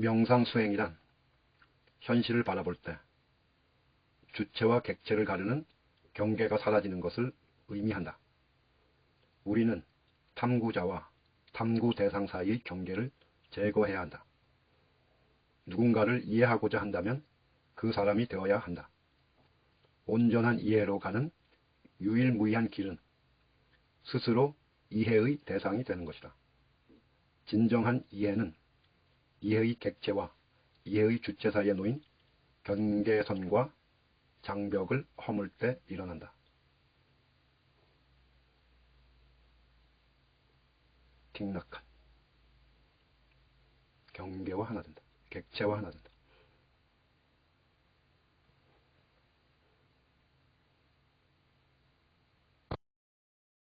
명상 수행이란 현실을 바라볼 때 주체와 객체를 가르는 경계가 사라지는 것을 의미한다. 우리는 탐구자와 탐구 대상 사이의 경계를 제거해야 한다. 누군가를 이해하고자 한다면 그 사람이 되어야 한다. 온전한 이해로 가는 유일무이한 길은 스스로 이해의 대상이 되는 것이다. 진정한 이해는 이해의 객체와 이해의 주체 사이에 놓인 경계선과 장벽을 허물 때 일어난다. 틱낙한 경계와 하나 된다. 객체와 하나 된다.